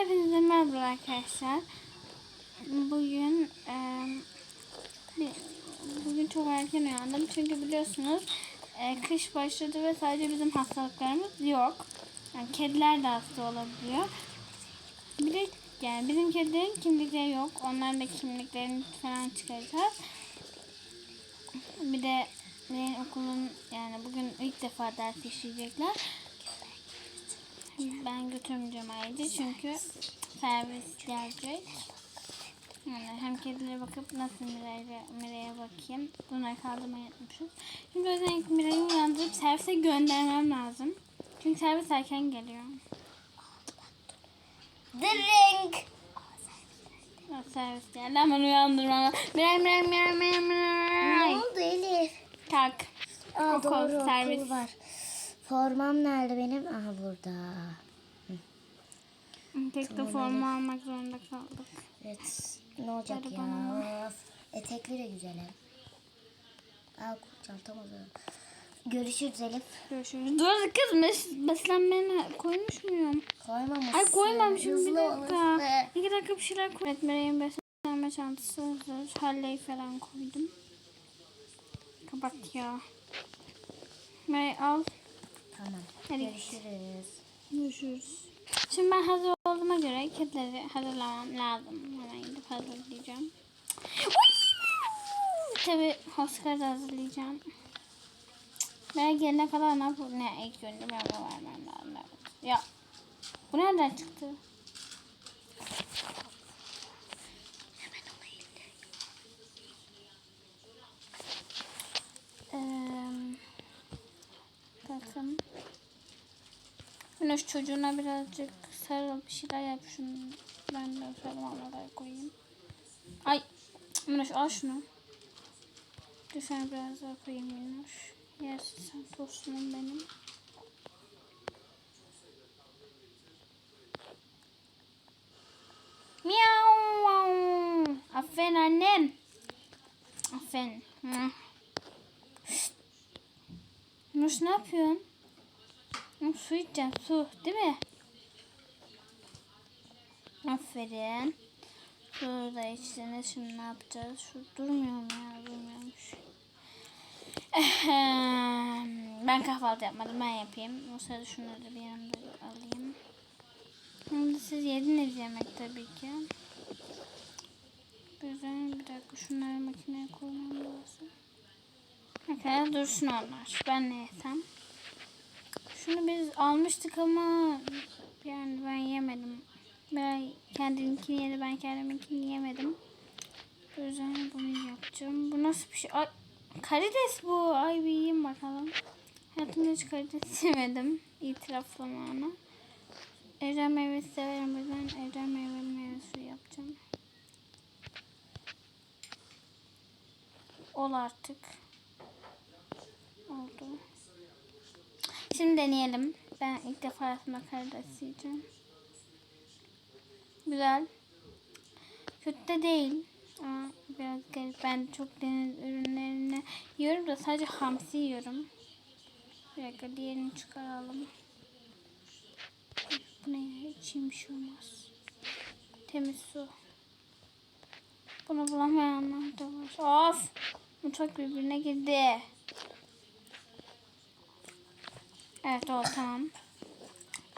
Hepinize merhaba arkadaşlar. Bugün e, bugün çok erken uyandım çünkü biliyorsunuz e, kış başladı ve sadece bizim hastalıklarımız yok. Yani kediler de hasta olabiliyor. Bir de yani bizim kedilerin kimlikleri yok. Onların da kimliklerini falan çıkaracağız. Bir de benim okulun yani bugün ilk defa ders işleyecekler. Ben götürmeyeceğim ayrıca çünkü servis gelecek. Yani hem kedilere bakıp nasıl Miray'a, Miray'a bakayım. Bunları kaldırmayı unutmuşuz. Şimdi o yüzden Miray'ı uyandırıp servise göndermem lazım. Çünkü servis erken geliyor. Drink. O servis geldi hemen uyandırmam. Miray Miray Miray Miray Ne Miray. oldu Elif? Tak. Aa, Okul, doğru servis. var. Formam nerede benim? Aha burada. Tek de formu almak zorunda kaldık. Evet. Ne olacak Hadi ya? bana. Etekli de güzel hem. Al çantam hazır. Görüşürüz Elif. Görüşürüz. Dur kız mes- beslenmeni koymuş muyum? Koymamışsın. Ay koymamışım bir Hızlı dakika. olursun. İki dakika bir şeyler koy. Evet Meryem beslenme çantası hazır. Halleyi falan koydum. Kapat ya. Meryem al. Tamam. Hadi. Görüşürüz. Görüşürüz. Şimdi ben hazır olduğuma göre kedileri hazırlamam lazım. Hemen gidip hazırlayacağım. Uy! Tabii Oscar'ı da hazırlayacağım. Ben gelene kadar ne yapayım? Ne bunu vermem lazım. Ya bu nereden çıktı? Eee bakın. Güneş çocuğuna birazcık sarıl bir şeyler yap şunu. Ben de sarılmalara koyayım. Ay Güneş al şunu. Sen biraz daha koyayım Güneş. Yersin sen tostunum benim. Miau. Aferin annem. Aferin. Güneş ne yapıyorsun? Su içeceğim su değil mi? Aferin. Suyu da içtiniz. Şimdi ne yapacağız? Şu durmuyor mu ya? Durmuyormuş. Ben kahvaltı yapmadım. Ben yapayım. O sırada şunları da bir yanımda alayım. Şimdi siz yediniz yemek tabii ki. Güzel. Bir dakika şunları makineye koymam lazım. Ne kadar dursun onlar. Ben ne yesem? Şunu biz almıştık ama yani ben yemedim. Ben kendininkini yedi ben kendiminkini yemedim. O yüzden bunu yapacağım. Bu nasıl bir şey? Ay, karides bu. Ay bir yiyeyim bakalım. Hayatımda hiç karides yemedim. İtiraf zamanı. Ejder meyvesi severim. O yüzden ejder meyve meyve suyu yapacağım. Ol artık. Oldu. Şimdi deneyelim. Ben ilk defa karides yiyeceğim. Güzel. Kötü de değil. Ama biraz garip. Ben çok deniz ürünlerini yiyorum da sadece hamsi yiyorum. Bir dakika diğerini çıkaralım. Bu ne bir şey olmaz. Temiz su. Bunu bulamayanlar da var. Of! Mutfak birbirine girdi. Evet oldu tamam.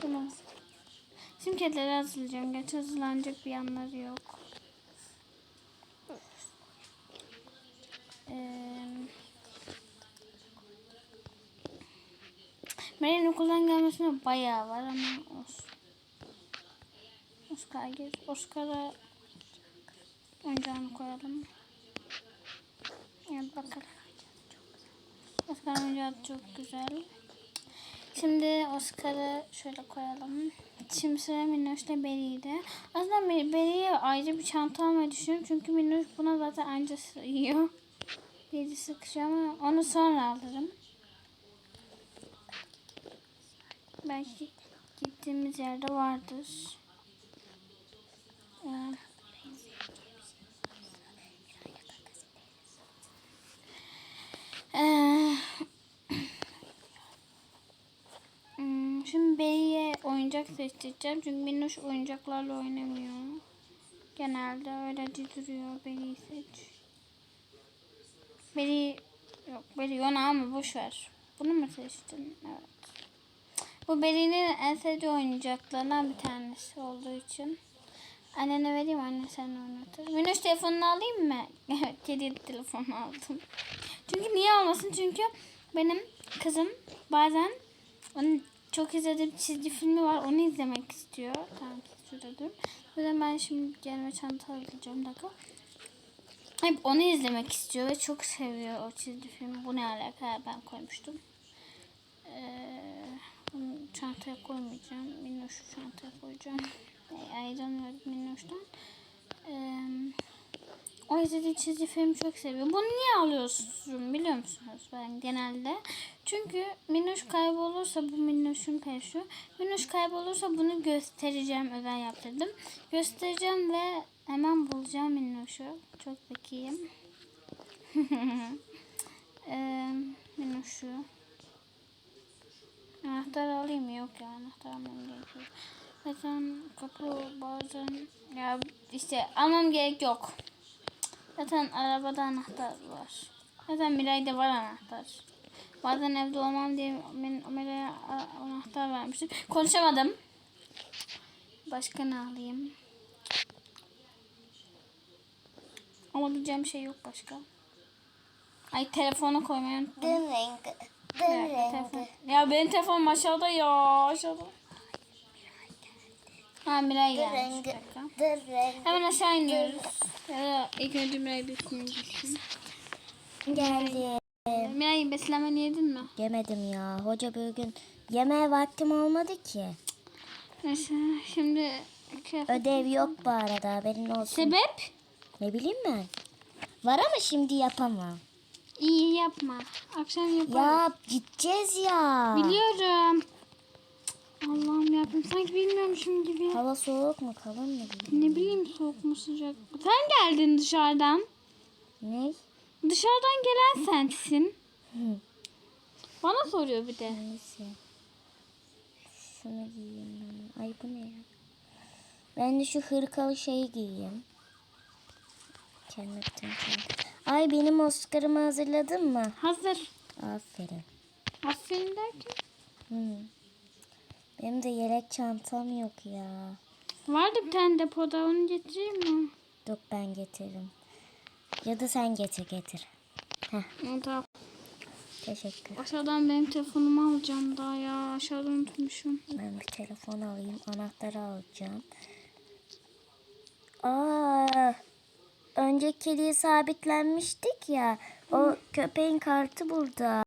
Bunu. Şimdi kedileri hazırlayacağım. Gerçi hazırlanacak bir yanları yok. Ee, Meryem'in okuldan gelmesine bayağı var ama olsun. Oscar gir. Oscar'a oyuncağını koyalım. Evet bakalım. Oscar oyuncağı çok güzel. Şimdi Oscar'ı şöyle koyalım. Şimdi sıra Minnoş'la Beri'de. Aslında Beri'ye ayrıca bir çanta almayı düşünüyorum. Çünkü Minnoş buna zaten anca sığıyor. Beri sıkışıyor ama onu sonra alırım. Belki gittiğimiz yerde vardır. Ee, Ee, hmm, Minnoş'un Bey'e seçtireceğim. Çünkü Minnoş oyuncaklarla oynamıyor. Genelde öyle duruyor. Bey'i seç. Bey'i yok Bey'i ona ama boş ver. Bunu mu seçtin? Evet. Bu Beri'nin en sevdiği oyuncaklarından bir tanesi olduğu için. Annene vereyim anne sen oynatır. Minnoş telefonunu alayım mı? Evet kedi telefonu aldım. Çünkü niye olmasın? Çünkü benim kızım bazen onun çok izlediğim çizgi filmi var. Onu izlemek istiyor. Tamam şurada dur. O yüzden ben şimdi kendime çanta alacağım. Dakika. Hep onu izlemek istiyor ve çok seviyor o çizgi filmi. Bu ne alaka ben koymuştum. Ee, bunu çantaya koymayacağım. Minnoş'u çantaya koyacağım. Ee, Ayrılmıyorum Minnoş'tan. Ee, o izlediği çizgi filmi çok seviyor. Bunu niye alıyorsun biliyor musunuz? Ben genelde. Çünkü Minnoş kaybolursa bu Minnoş'un peşi. Minnoş kaybolursa bunu göstereceğim. Özel yaptırdım. Göstereceğim ve hemen bulacağım Minnoş'u. Çok zekiyim. ee, Minnoş'u. Anahtar alayım? Yok ya anahtar almam gerekiyor. Zaten kapı bazen ya işte almam gerek yok. Zaten arabada anahtar var. Zaten Miray'da var anahtar. Bazen evde olmam diye ben a- anahtar vermiştim. Konuşamadım. Başka ne alayım? Ama diyeceğim şey yok başka. Ay telefonu koymayı unuttum. Dın rengi. Telefon. rengi. Ya benim telefonum aşağıda ya aşağıda. Ha Miray gelmiş. Hemen aşağı iniyoruz. Ya ilk önce Miray beslemeyi gitsin. Geldi. Miray beslemeni yedin mi? Yemedim ya. Hoca bugün yemeğe vaktim olmadı ki. Neyse şimdi Ödev yok bu arada haberin olsun. Sebep? Ne bileyim ben. Var ama şimdi yapamam. İyi yapma. Akşam yaparız. Ya gideceğiz ya. Biliyorum. Allah'ım yarabbim sanki bilmiyormuşum gibi. Hava soğuk mu kalın mı? Ne bileyim soğuk mu sıcak mı? Sen geldin dışarıdan. Ne? Dışarıdan gelen sensin. Hı. Bana soruyor bir de. Neyse. Şunu giyeyim ben. Ay bu ne ya? Ben de şu hırkalı şeyi giyeyim. Çanta. Ay benim Oscar'ımı hazırladın mı? Hazır. Aferin. Aferin derken. Hı. Benim de yelek çantam yok ya. Vardı bir tane depoda onu getireyim mi? Dur ben getiririm. Ya da sen getir getir. Heh da teşekkür. aşağıdan benim telefonumu alacağım daha ya. Aşağıda unutmuşum. Ben bir telefon alayım. Anahtarı alacağım. Aa, önce kediye sabitlenmiştik ya. O köpeğin kartı burada.